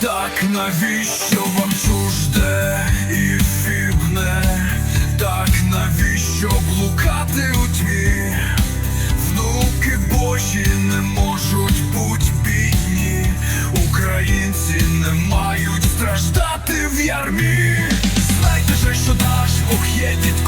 Так навіщо вам чужде і фібне? Так навіщо блукати у тьмі? Внуки Божі не можуть бути бідні, українці не мають страждати в ярмі. Знайте же, що наш Бог є від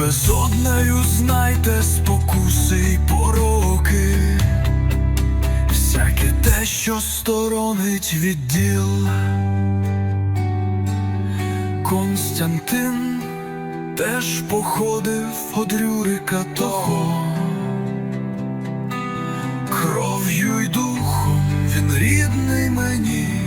безоднею знайте спокуси й пороки, всяке те, що сторонить від діл. Константин теж походив од Рюрика того, кров'ю й духом він рідний мені.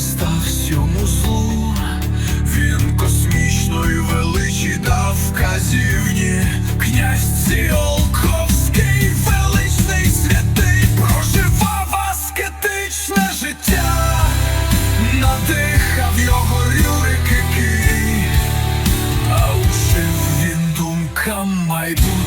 став всьому злу, він космічної величі дав казівні, князь Ціолковський, величний святий, проживав аскетичне життя, надихав його Рюрик, який а учив він думкам майбутнього